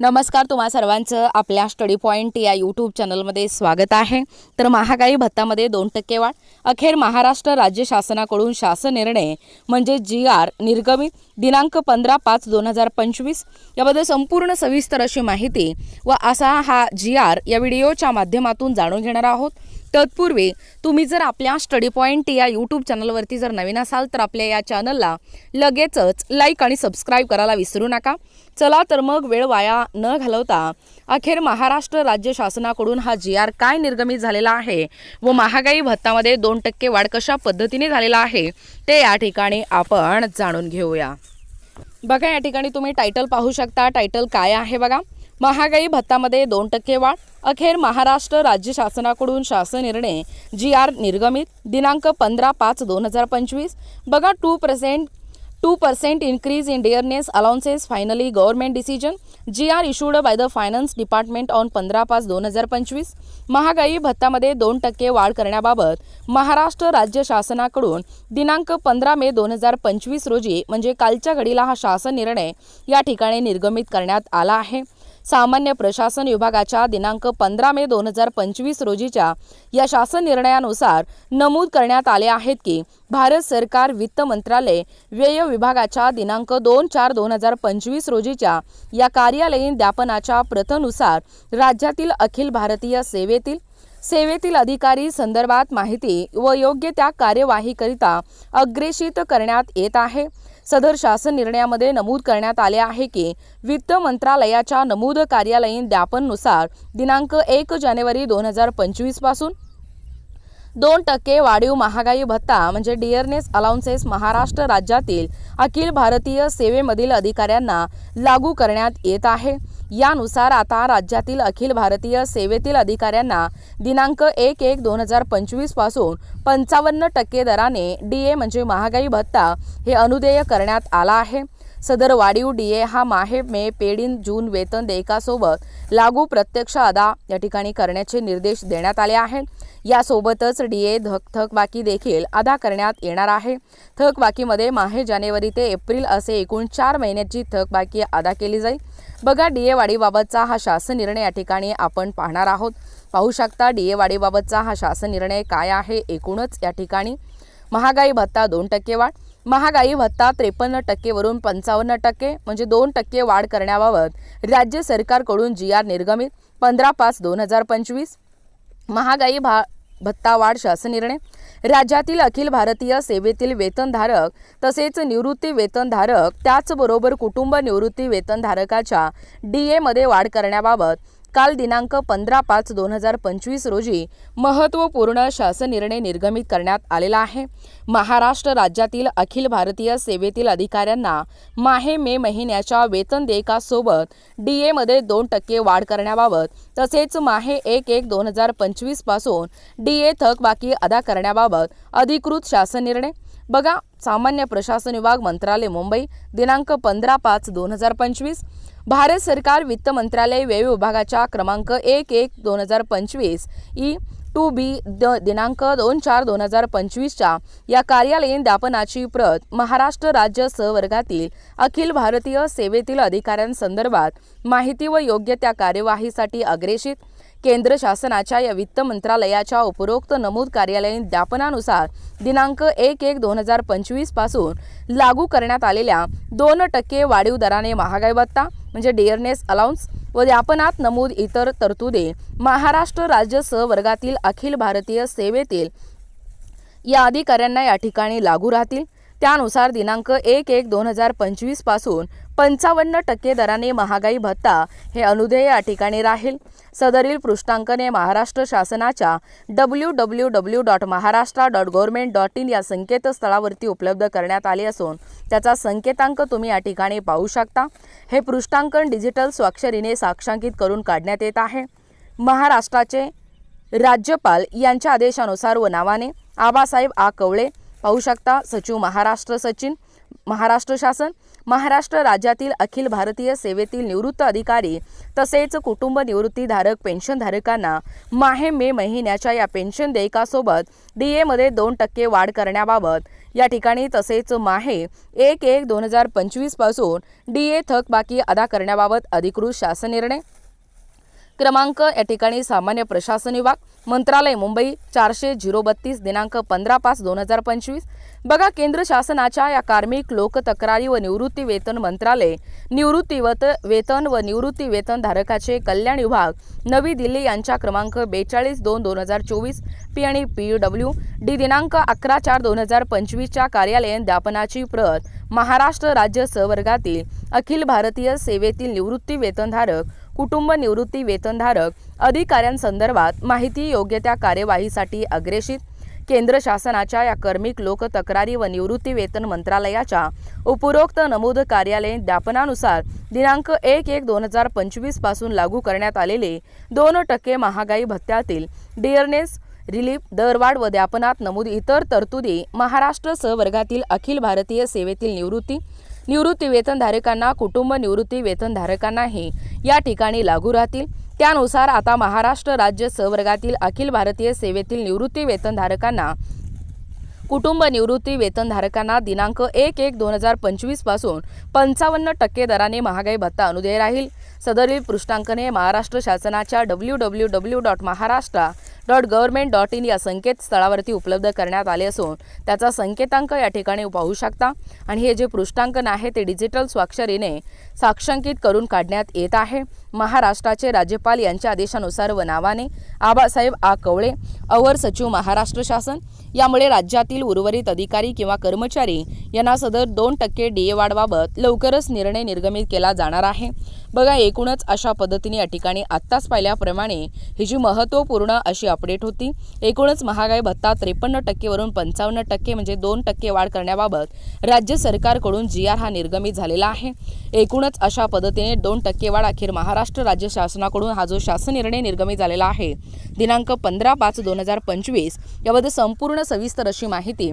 नमस्कार तुम्हा सर्वांचं आपल्या स्टडी पॉईंट या यूट्यूब चॅनलमध्ये स्वागत आहे. तर महागाई भत्तामध्ये दोन टक्के वाढ. अखेर महाराष्ट्र राज्य शासनाकडून शासन निर्णय म्हणजे जी आर निर्गमित दिनांक पंधरा पाच दोन हजार पंचवीस. याबद्दल संपूर्ण सविस्तर अशी माहिती व असा हा जी आर या व्हिडिओच्या माध्यमातून जाणून घेणार आहोत. तत्पूर्वी तुम्ही जर आपल्या स्टडी पॉईंट या यूट्यूब चॅनलवरती जर नवीन असाल तर आपल्या या चॅनलला लगेचच लाईक आणि सबस्क्राईब करायला विसरू नका. चला तर मग वेळ वाया न घालवता अखेर महाराष्ट्र राज्य शासनाकडून हा जी आर काय निर्गमित झालेला आहे व महागाई भत्तामध्ये दोन टक्के वाढ कशा पद्धतीने झालेला आहे ते या ठिकाणी आपण जाणून घेऊया. बघा या ठिकाणी तुम्ही टायटल पाहू शकता. टायटल काय आहे बघा? महागाई भत्तामध्ये दोन टक्के वाढ अखेर महाराष्ट्र राज्य शासनाकडून शासन निर्णय. जी आर निर्गमित दिनांक पंधरा पाच दोन हजार पंचवीस. बघा two percent two percent increase in dearness allowances finally government decision G R issued by the finance department on पंधरा पाच दोन हजार पंचवीस. महागाई भत्तामध्ये दोन टक्के वाढ करण्याबाबत महाराष्ट्र राज्य शासनाकडून दिनांक पंधरा मे दोन हजार पंचवीस रोजी म्हणजे कालच्या घडीला हा शासन निर्णय या ठिकाणी निर्गमित करण्यात आला आहे. सामान्य प्रशासन विभागाच्या दिनांक पंधरा मे दोन हजार पंचवीस रोजीच्या या शासन निर्णयानुसार नमूद करण्यात आले आहेत की भारत सरकार वित्त मंत्रालय व्यय विभागाच्या दिनांक दोन चार दोन हजार पंचवीस रोजीच्या या कार्यालयीन ज्ञापनाच्या प्रथनुसार राज्यातील अखिल भारतीय सेवेतील सेवेतील अधिकारी संदर्भात माहिती व योग्य त्या कार्यवाहीकरिता अग्रेषित करण्यात येत आहे. सदर शासन निर्णयामध्ये नमूद करण्यात आले आहे की वित्त मंत्रालयाच्या नमूद कार्यालयीन ज्ञापननुसार दिनांक एक जानेवारी दोन हजार पंचवीसपासून दोन टक्के वाढीव महागाई भत्ता म्हणजे डिअरनेस अलाउन्सेस महाराष्ट्र राज्यातील अखिल भारतीय सेवेमधील अधिकाऱ्यांना लागू करण्यात येत आहे. यानुसार आता राज्यातील अखिल भारतीय सेवेतील अधिकाऱ्यांना दिनांक एक एक दोन हजार पंचवीसपासून पंचावन्न टक्के दराने डी ए म्हणजे महागाई भत्ता हे अनुदेय करण्यात आला आहे. सदर वाढीव डीए हा माहे मे पेडीन जून वेतन देयकासोबत लागू प्रत्यक्ष अदा या ठिकाणी करण्याचे निर्देश देण्यात आले आहेत. यासोबतच डीए धक थकबाकी देखील अदा करण्यात येणार आहे. थकबाकीमध्ये माहे जानेवारी ते एप्रिल असे एकूण चार महिन्याची थकबाकी अदा केली जाईल. बघा डीए वाढीबाबतचा हा शासन निर्णय या ठिकाणी आपण पाहणार आहोत. पाहू शकता डीए वाढीबाबतचा हा शासन निर्णय काय आहे एकूणच या ठिकाणी. महागाई भत्ता दोन टक्के वाढ. महागाई भत्ता त्रेपन्न टक्केवरून पंचावन्न टक्के म्हणजे दोन टक्के वाढ करण्याबाबत राज्य सरकारकडून जी आर निर्गमित. पंधरा पाच दोन हजार पंचवीस. महागाई भा भत्ता वाढ शासन निर्णय. राज्यातील अखिल भारतीय सेवेतील वेतनधारक तसेच निवृत्ती वेतनधारक त्याचबरोबर कुटुंब निवृत्ती वेतनधारकाच्या डी एमध्ये वाढ करण्याबाबत काल दिनांक पंधरा पाच दोन हजार पंचवीस रोजी महत्त्वपूर्ण शासन निर्णय निर्गमित करण्यात आलेला आहे. महाराष्ट्र राज्यातील अखिल भारतीय सेवेतील अधिकाऱ्यांना माहे मे महिन्याच्या वेतन देयकासोबत डी एमध्ये दोन टक्के वाढ करण्याबाबत तसेच माहे एक एक दोन हजार पंचवीसपासून डी ए थकबाकी अदा करण्याबाबत अधिकृत शासन निर्णय. बघा सामान्य प्रशासन विभाग मंत्रालय मुंबई दिनांक पंधरा पाच दोन हजार पंचवीस. भारत सरकार वित्त मंत्रालय व्यय विभागाच्या क्रमांक एक एक दोन हजार पंचवीस ई टू बी द दिनांक दोन चार दोन हजार पंचवीसच्या या कार्यालयीन दापनाची प्रत महाराष्ट्र राज्य सहवर्गातील अखिल भारतीय सेवेतील अधिकाऱ्यांसंदर्भात माहिती व योग्य त्या कार्यवाहीसाठी अग्रेषित केंद्र शासनाच्या या वित्त मंत्रालयाच्या उपरोक्त नमूद कार्यालयीन ज्ञापनानुसार दिनांक एक एक दोन हजार पंचवीसपासून लागू करण्यात आलेल्या दोन टक्के वाढीव दराने महागाई भत्ता म्हणजे डिअरनेस अलाउन्स व ज्ञापनात नमूद इतर तरतुदे महाराष्ट्र राज्य सहवर्गातील अखिल भारतीय सेवेतील या अधिकाऱ्यांना या ठिकाणी लागू राहतील. त्यानुसार दिनांक एक एक दोन हजार पंचवीसपासून पंचावन्न टक्के दराने महागाई भत्ता हे अनुदेय या ठिकाणी राहील. सदरील पृष्ठांकने महाराष्ट्र शासनाच्या W W W dot Maharashtra dot government dot in या संकेतस्थळावरती उपलब्ध करण्यात आले असून त्याचा संकेतांक तुम्ही या ठिकाणी पाहू शकता. हे पृष्ठांकन डिजिटल स्वाक्षरीने साक्षांकित करून काढण्यात येत आहे. महाराष्ट्राचे राज्यपाल यांच्या आदेशानुसार व नावाने आबासाहेब आ कवळे पाहू शकता. सचिव महाराष्ट्र सचिन महाराष्ट्र शासन महाराष्ट्र राज्यातील अखिल भारतीय सेवेतील निवृत्त अधिकारी तसेच कुटुंब निवृत्तीधारक पेन्शनधारकांना माहे मे महिन्याच्या या पेन्शन देयकासोबत डी एमध्ये दोन टक्के वाढ करण्याबाबत या ठिकाणी तसेच माहे एक एक दोन हजार पंचवीसपासून डी ए थकबाकी अदा करण्याबाबत अधिकृत शासन निर्णय क्रमांक या ठिकाणी सामान्य प्रशासन विभाग मंत्रालय मुंबई चारशे झिरो बत्तीस दिनांक पंधरा पाच दोन हजार पंचवीस. बघा केंद्र शासनाच्या या कार्मिक लोक तक्रारी व निवृत्ती वेतन मंत्रालय निवृत्ती वत वेतन व निवृत्ती वेतन धारकाचे कल्याण विभाग नवी दिल्ली यांच्या क्रमांक बेचाळीस दोन दोन हजार चोवीस पी आणि पी यू डब्ल्यू डी दिनांक अकरा चार दोन हजार पंचवीसच्या कार्यालयीन ज्ञापनाची प्रत महाराष्ट्र राज्य सहवर्गातील अखिल भारतीय सेवेतील निवृत्ती वेतनधारक कुटुंब निवृत्ती वेतनधारक अधिकाऱ्यांसंदर्भात माहिती योग्य त्या कार्यवाहीसाठी अग्रेषित. केंद्र शासनाच्या या कर्मिक लोक तक्रारी व निवृत्ती वेतन मंत्रालयाच्या उपरोक्त नमूद कार्यालयीन ज्ञापनानुसार दिनांक एक एक दोन हजार पंचवीसपासून लागू करण्यात आलेले दोन टक्के महागाई भत्त्यातील डिअरनेस रिलीफ दरवाढ व ज्ञापनात नमूद इतर तरतुदी महाराष्ट्र सहवर्गातील अखिल भारतीय सेवेतील निवृत्ती निवृत्ती वेतनधारकांना कुटुंब निवृत्ती वेतनधारकांनाही या ठिकाणी लागू राहतील. त्यानुसार आता महाराष्ट्र राज्य सवर्गातील अखिल भारतीय सेवेतील निवृत्ती वेतनधारकांना कुटुंब निवृत्ती वेतनधारकांना दिनांक एक एक दोन हजार पंचवीसपासून पंचावन्न टक्के दराने महागाई भत्ता अनुदेय राहील. सदरील पृष्ठांकने महाराष्ट्र शासनाच्या W W W dot Maharashtra dot government dot in या संकेतस्थळावरती उपलब्ध करण्यात आले असून त्याचा संकेतांक या ठिकाणी पाहू शकता. आणि हे जे पृष्ठांकन आहे ते डिजिटल स्वाक्षरीने साक्षांकित करून काढण्यात येत आहे. महाराष्ट्राचे राज्यपाल यांच्या आदेशानुसार व नावाने आबासाहेब आ कवळे अवर सचिव महाराष्ट्र शासन यामुळे राज्यातील उर्वरित अधिकारी किंवा कर्मचारी यांना सदर दोन टक्के डी ए वाढबाबत लवकरच निर्णय निर्गमित केला जाणार आहे. बघा एकूणच अशा पद्धतीने या ठिकाणी आत्ताच पाहिल्याप्रमाणे ही जी महत्त्वपूर्ण अशी अपडेट होती एकूणच महागाई भत्ता त्रेपन्न टक्केवरून पंचावन्न टक्के म्हणजे दोन टक्के वाढ करण्याबाबत राज्य सरकारकडून जी आर हा निर्गमित झालेला आहे. एकूणच अशा पद्धतीने दोन टक्के वाढ अखेर महाराष्ट्र राज्य शासनाकडून हा जो शासन निर्णय निर्गमित झालेला आहे दिनांक पंधरा पाच दोन हजार पंचवीस याबद्दल संपूर्ण सविस्तर अशी माहिती